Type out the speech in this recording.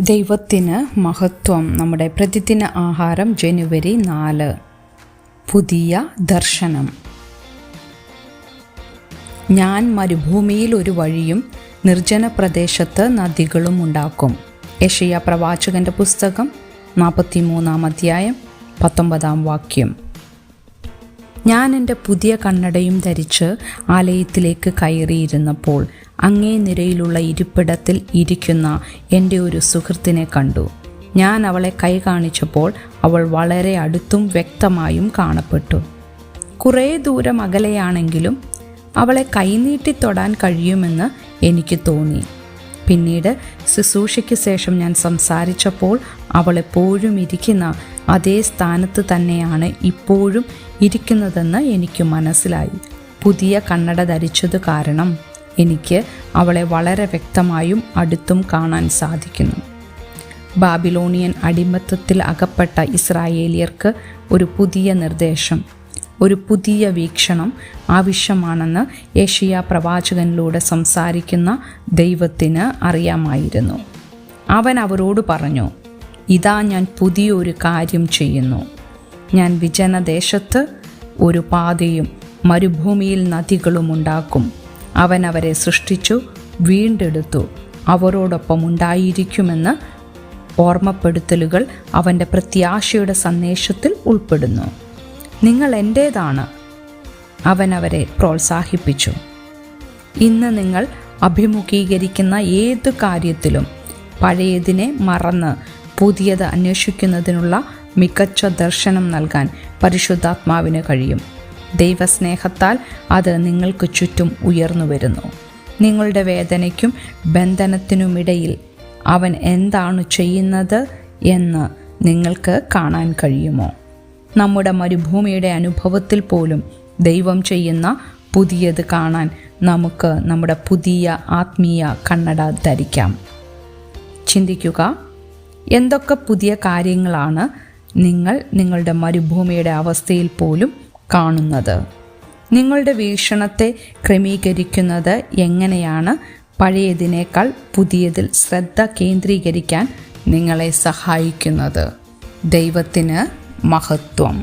ദൈവത്തിന് മഹത്വം. നമ്മുടെ പ്രതിദിന ആഹാരം ജനുവരി നാല്. പുതിയ ദർശനം. ഞാൻ മരുഭൂമിയിൽ ഒരു വഴിയും നിർജന പ്രദേശത്ത് നദികളും ഉണ്ടാക്കും. യഷയ പ്രവാചകന്റെ പുസ്തകം നാൽപ്പത്തിമൂന്നാം അധ്യായം പത്തൊമ്പതാം വാക്യം. ഞാൻ എന്റെ പുതിയ കണ്ണടയും ധരിച്ച് ആലയത്തിലേക്ക് കയറിയിരുന്നപ്പോൾ അങ്ങേ നിരയിലുള്ള ഇരിപ്പിടത്തിൽ ഇരിക്കുന്ന എന്റെ ഒരു സുഹൃത്തിനെ കണ്ടു. ഞാൻ അവളെ കൈ കാണിച്ചപ്പോൾ അവൾ വളരെ അടുത്തും വ്യക്തമായും കാണപ്പെട്ടു. കുറേ ദൂരം അകലെയാണെങ്കിലും അവളെ കൈനീട്ടി തൊടാൻ കഴിയുമെന്ന് എനിക്ക് തോന്നി. പിന്നീട് ശുശ്രൂഷയ്ക്ക് ശേഷം ഞാൻ സംസാരിച്ചപ്പോൾ അവൾ എപ്പോഴും ഇരിക്കുന്ന അതേ സ്ഥാനത്ത് തന്നെയാണ് ഇപ്പോഴും ഇരിക്കുന്നതെന്ന് എനിക്ക് മനസ്സിലായി. പുതിയ കണ്ണട ധരിച്ചത് കാരണം എനിക്ക് അവളെ വളരെ വ്യക്തമായും അടുത്തും കാണാൻ സാധിക്കുന്നു. ബാബിലോണിയൻ അടിമത്തത്തിൽ അകപ്പെട്ട ഇസ്രായേലിയർക്ക് ഒരു പുതിയ നിർദ്ദേശം. ഒരു പുതിയ വീക്ഷണം ആവശ്യമാണെന്ന് ഏഷ്യ പ്രവാചകനിലൂടെ സംസാരിക്കുന്ന ദൈവത്തിന് അറിയാമായിരുന്നു. അവൻ അവരോട് പറഞ്ഞു ഇതാ ഞാൻ പുതിയൊരു കാര്യം ചെയ്യുന്നു. ഞാൻ വിജനദേശത്ത് ഒരു പാതയും മരുഭൂമിയിൽ നദികളും ഉണ്ടാക്കും. അവൻ അവരെ സൃഷ്ടിച്ചു വീണ്ടെടുത്തു. അവരോടൊപ്പം ഉണ്ടായിരിക്കുമെന്ന് ഓർമ്മപ്പെടുത്തലുകൾ അവന്റെ പ്രത്യാശയുടെ സന്ദേശത്തിൽ ഉൾപ്പെടുന്നു. നിങ്ങൾ എന്റേതാണ് അവൻ അവരെ പ്രോത്സാഹിപ്പിച്ചു. ഇന്ന് നിങ്ങൾ അഭിമുഖീകരിക്കുന്ന ഏത് കാര്യത്തിലും പഴയതിനെ മറന്ന് പുതിയത് അന്വേഷിക്കുന്നതിനുള്ള മികച്ച ദർശനം നൽകാൻ പരിശുദ്ധാത്മാവിന് കഴിയും. ദൈവസ്നേഹത്താൽ അത് നിങ്ങൾക്ക് ചുറ്റും ഉയർന്നു വരുന്നു. നിങ്ങളുടെ വേദനയ്ക്കും ബന്ധനത്തിനുമിടയിൽ അവൻ എന്താണ് ചെയ്യുന്നത് എന്ന് നിങ്ങൾക്ക് കാണാൻ കഴിയുമോ? നമ്മുടെ മരുഭൂമിയുടെ അനുഭവത്തിൽ പോലും ദൈവം ചെയ്യുന്ന പുതിയത് കാണാൻ നമുക്ക് നമ്മുടെ പുതിയ ആത്മീയ കണ്ണട ധരിക്കാം. ചിന്തിക്കുക എന്തൊക്കെ പുതിയ കാര്യങ്ങളാണ് നിങ്ങൾ നിങ്ങളുടെ മരുഭൂമിയുടെ അവസ്ഥയിൽ പോലും കാണുന്നത്? നിങ്ങളുടെ വീക്ഷണത്തെ ക്രമീകരിക്കുന്നത് എങ്ങനെയാണ്? പഴയതിനേക്കാൾ പുതിയതിൽ ശ്രദ്ധ കേന്ദ്രീകരിക്കാൻ നിങ്ങളെ സഹായിക്കുന്നത്. ദൈവത്തിന് മഹത്വം